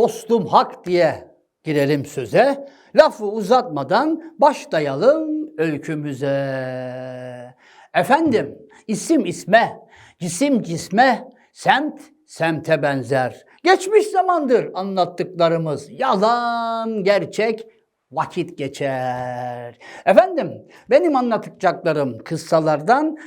Dostum hak diye girelim söze. Lafı uzatmadan başlayalım öykümüze. Efendim isim isme, cisim cisme, semt semte benzer. Geçmiş zamandır anlattıklarımız yalan gerçek vakit geçer. Efendim benim anlatacaklarım kıssalardan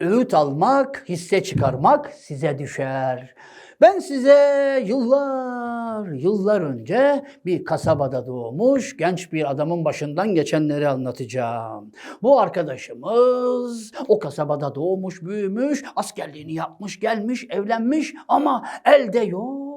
öğüt almak, hisse çıkarmak size düşer. Ben size yıllar, yıllar önce bir kasabada doğmuş genç bir adamın başından geçenleri anlatacağım. Bu arkadaşımız o kasabada doğmuş, büyümüş, askerliğini yapmış, gelmiş, evlenmiş ama elde yok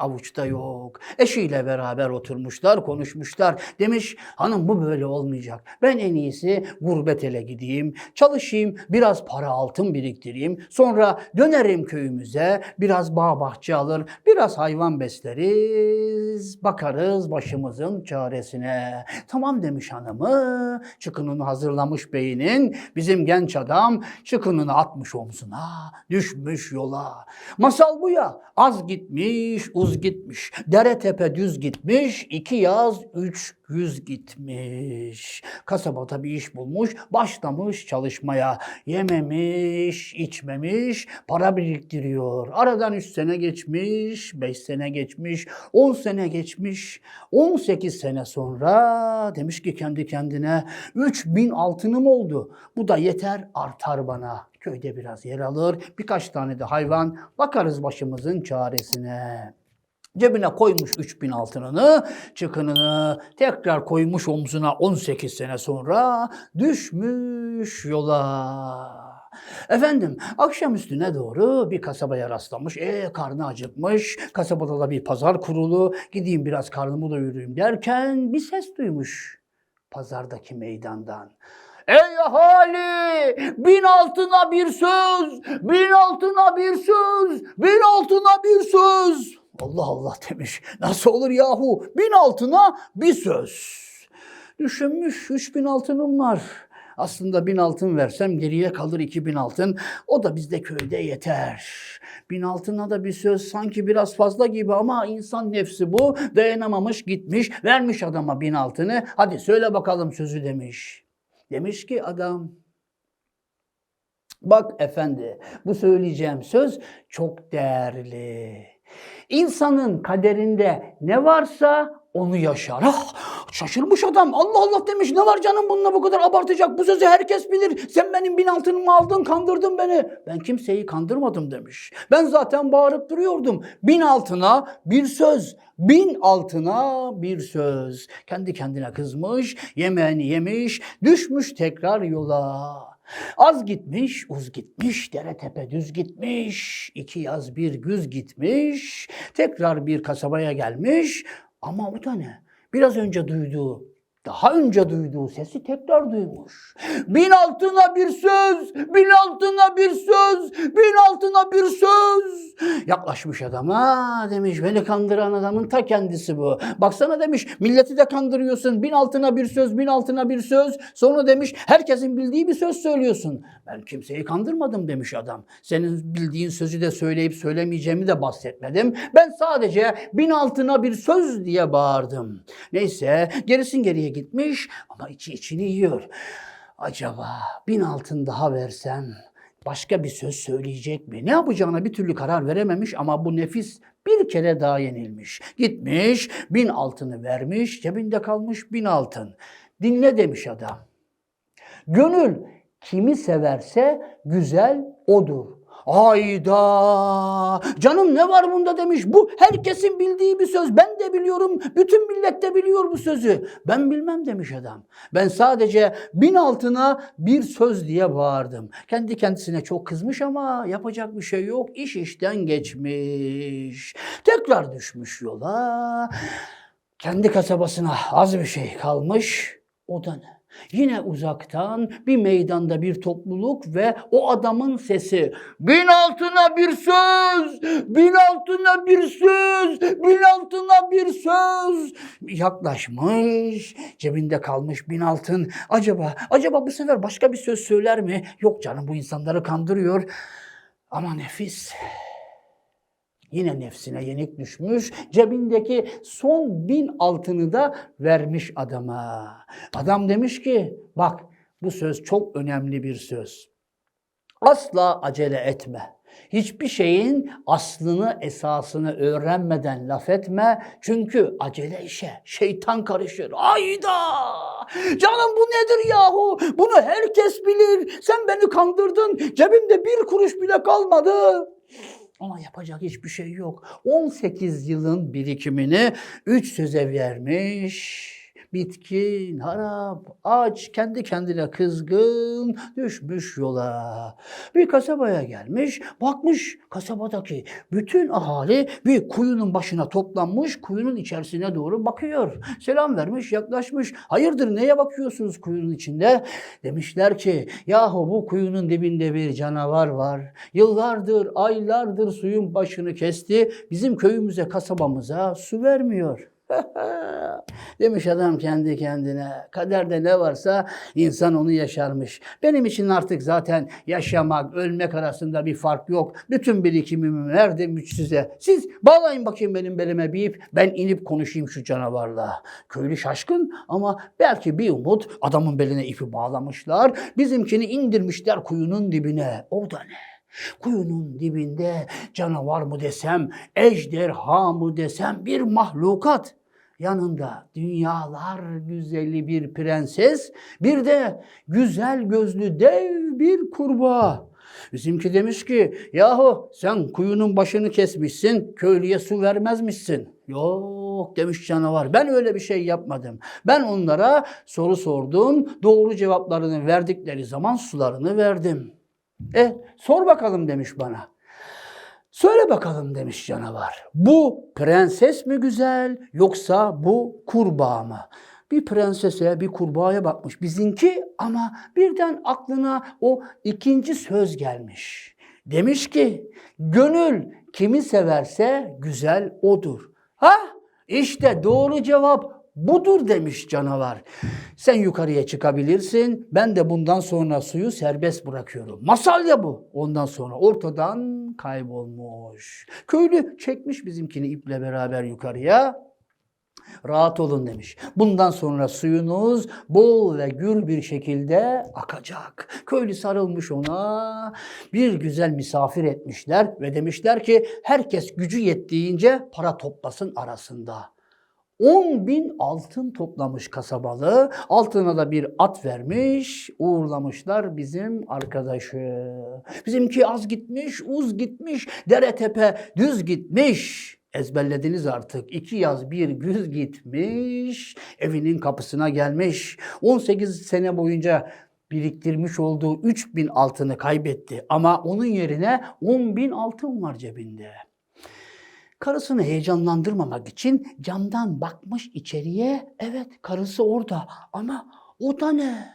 avuçta yok. Eşiyle beraber oturmuşlar, konuşmuşlar. Demiş hanım bu böyle olmayacak. Ben en iyisi gurbet ele gideyim, çalışayım, biraz para altın biriktireyim. Sonra dönerim köyümüze, biraz bağ bahçe alır, biraz hayvan besleriz, bakarız başımızın çaresine. Tamam demiş hanımı, çıkınını hazırlamış beyinin. Bizim genç adam çıkınını atmış omzuna, düşmüş yola. Masal bu ya, az gitmiş, uz gitmiş. Dere tepe düz gitmiş, iki yaz üç yüz gitmiş. Kasabada bir iş bulmuş, başlamış çalışmaya. Yememiş, içmemiş, para biriktiriyor. Aradan üç sene geçmiş, beş sene geçmiş, on sene geçmiş. On sekiz sene sonra demiş ki kendi kendine, üç bin altınım oldu. Bu da yeter, artar bana. Köyde biraz yer alır, birkaç tane de hayvan, bakarız başımızın çaresine. Cebine koymuş 3000 altınını, çıkınını tekrar koymuş omzuna 18 sene sonra düşmüş yola. Efendim akşam üstüne doğru bir kasabaya rastlamış. E karnı acıkmış. Kasabada da bir pazar kurulu. Gideyim biraz karnımı doyurayım derken bir ses duymuş pazardaki meydandan. Ey ahali! Bin altına bir söz! Bin altına bir söz! Bin altına bir söz! Allah Allah demiş. Nasıl olur yahu? Bin altına bir söz. Düşünmüş üç bin altınım var. Aslında bin altın versem geriye kalır iki bin altın. O da bizde köyde yeter. Bin altına da bir söz sanki biraz fazla gibi ama insan nefsi bu. Dayanamamış gitmiş vermiş adama bin altını. Hadi söyle bakalım sözü demiş. Demiş ki adam Bak efendi bu söyleyeceğim söz çok değerli. İnsanın kaderinde ne varsa onu yaşar. Ah, şaşırmış adam. Allah Allah demiş. Ne var canım bununla bu kadar abartacak? Bu sözü herkes bilir. Sen benim bin altınımı aldın, kandırdın beni. Ben kimseyi kandırmadım demiş. Ben zaten bağırıp duruyordum. Bin altına bir söz. Bin altına bir söz. Kendi kendine kızmış, yemeğini yemiş, düşmüş tekrar yola. Az gitmiş, uz gitmiş, dere tepe düz gitmiş, iki yaz bir güz gitmiş, tekrar bir kasabaya gelmiş ama o da ne? Biraz önce duyduğu, daha önce duyduğu sesi tekrar duymuş. Bin altına bir söz, bin altına bir söz, bin altına bir söz. Yaklaşmış adama demiş beni kandıran adamın ta kendisi bu. Baksana demiş milleti de kandırıyorsun. Bin altına bir söz, bin altına bir söz. Sonra demiş herkesin bildiği bir söz söylüyorsun. Ben kimseyi kandırmadım demiş adam. Senin bildiğin sözü de söyleyip söylemeyeceğimi de bahsetmedim. Ben sadece bin altına bir söz diye bağırdım. Neyse gerisin geriye gitmiş ama içi içini yiyor. Acaba bin altın daha versem başka bir söz söyleyecek mi? Ne yapacağına bir türlü karar verememiş ama bu nefis bir kere daha yenilmiş. Gitmiş bin altını vermiş cebinde kalmış bin altın. Dinle demiş adam. Gönül kimi severse güzel odur. Ayda canım ne var bunda demiş. Bu herkesin bildiği bir söz. Ben de biliyorum. Bütün millet de biliyor bu sözü. Ben bilmem demiş adam. Ben sadece bin altına bir söz diye bağırdım. Kendi kendisine çok kızmış ama yapacak bir şey yok. İş işten geçmiş. Tekrar düşmüş yola. Kendi kasabasına az bir şey kalmış. O da ne? Yine uzaktan bir meydanda bir topluluk ve o adamın sesi. Bin altına bir söz, bin altına bir söz, bin altına bir söz. Yaklaşmış, cebinde kalmış bin altın. Acaba, acaba bu sefer başka bir söz söyler mi? Yok canım bu insanları kandırıyor. Ama nefis. Yine nefsine yenik düşmüş, cebindeki son bin altını da vermiş adama. Adam demiş ki, bak bu söz çok önemli bir söz. Asla acele etme. Hiçbir şeyin aslını, esasını öğrenmeden laf etme. Çünkü acele işe şeytan karışır. Ayda! Canım bu nedir yahu? Bunu herkes bilir. Sen beni kandırdın. Cebimde bir kuruş bile kalmadı. Ama yapacak hiçbir şey yok. 18 yılın birikimini 3 söze vermiş. Bitkin, harap, aç, kendi kendine kızgın, düşmüş yola. Bir kasabaya gelmiş, bakmış kasabadaki bütün ahali bir kuyunun başına toplanmış, kuyunun içerisine doğru bakıyor. Selam vermiş, yaklaşmış. Hayırdır neye bakıyorsunuz kuyunun içinde? Demişler ki, yahu bu kuyunun dibinde bir canavar var. Yıllardır, aylardır suyun başını kesti. Bizim köyümüze, kasabamıza su vermiyor. Demiş adam kendi kendine. Kaderde ne varsa insan onu yaşarmış. Benim için artık zaten yaşamak, ölmek arasında bir fark yok. Bütün birikimimi verdim size. Siz bağlayın bakayım benim belime bir ip. Ben inip konuşayım şu canavarla. Köylü şaşkın ama belki bir umut adamın beline ipi bağlamışlar. Bizimkini indirmişler kuyunun dibine. O da ne? Kuyunun dibinde canavar mı desem, ejderha mı desem bir mahlukat. Yanında dünyalar güzeli bir prenses, bir de güzel gözlü dev bir kurbağa. Bizimki demiş ki, yahu sen kuyunun başını kesmişsin, köylüye su vermezmişsin. Yok demiş canavar, ben öyle bir şey yapmadım. Ben onlara soru sordum, doğru cevaplarını verdikleri zaman sularını verdim. E sor bakalım demiş bana. Söyle bakalım demiş canavar. Bu prenses mi güzel yoksa bu kurbağa mı? Bir prensese bir kurbağaya bakmış bizimki ama birden aklına o ikinci söz gelmiş. Demiş ki gönül kimi severse güzel odur. Ha işte doğru cevap budur demiş canavar. Sen yukarıya çıkabilirsin. Ben de bundan sonra suyu serbest bırakıyorum. Masal ya bu. Ondan sonra ortadan kaybolmuş. Köylü çekmiş bizimkini iple beraber yukarıya. Rahat olun demiş. Bundan sonra suyunuz bol ve gür bir şekilde akacak. Köylü sarılmış ona. Bir güzel misafir etmişler ve demişler ki herkes gücü yettiğince para toplasın arasında. 10 bin altın toplamış kasabalı. Altına da bir at vermiş. Uğurlamışlar bizim arkadaşı. Bizimki az gitmiş, uz gitmiş, dere tepe düz gitmiş. Ezberlediniz artık. İki yaz bir güz gitmiş. Evinin kapısına gelmiş. 18 sene boyunca biriktirmiş olduğu 3 bin altını kaybetti. Ama onun yerine 10 bin altın var cebinde. Karısını heyecanlandırmamak için camdan bakmış içeriye. Evet karısı orada ama o da ne?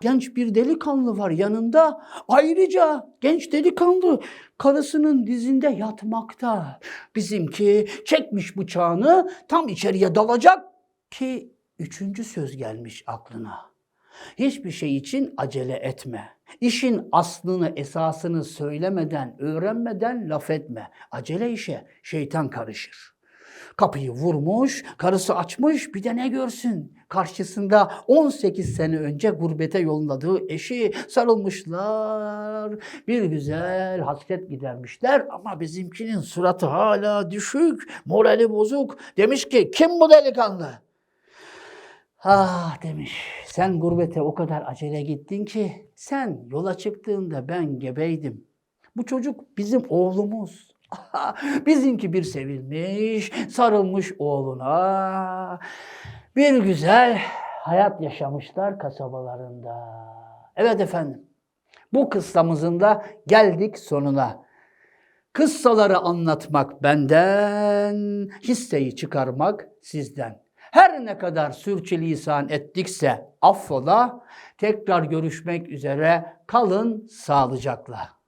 Genç bir delikanlı var yanında. Ayrıca genç delikanlı karısının dizinde yatmakta. Bizimki çekmiş bıçağını tam içeriye dalacak ki üçüncü söz gelmiş aklına. Hiçbir şey için acele etme. İşin aslını, esasını söylemeden, öğrenmeden laf etme. Acele işe şeytan karışır. Kapıyı vurmuş, karısı açmış, bir de ne görsün? Karşısında 18 sene önce gurbete yolladığı eşi sarılmışlar. Bir güzel hasret gidermişler ama bizimkinin suratı hala düşük, morali bozuk. Demiş ki kim bu delikanlı? Ah demiş, sen gurbete o kadar acele gittin ki sen yola çıktığında ben gebeydim. Bu çocuk bizim oğlumuz. Bizimki bir sevilmiş, sarılmış oğluna. Bir güzel hayat yaşamışlar kasabalarında. Evet efendim, bu kıssamızın da geldik sonuna. Kıssaları anlatmak benden, hisseyi çıkarmak sizden. Her ne kadar sürçülisan ettikse affola, tekrar görüşmek üzere kalın sağlıcakla.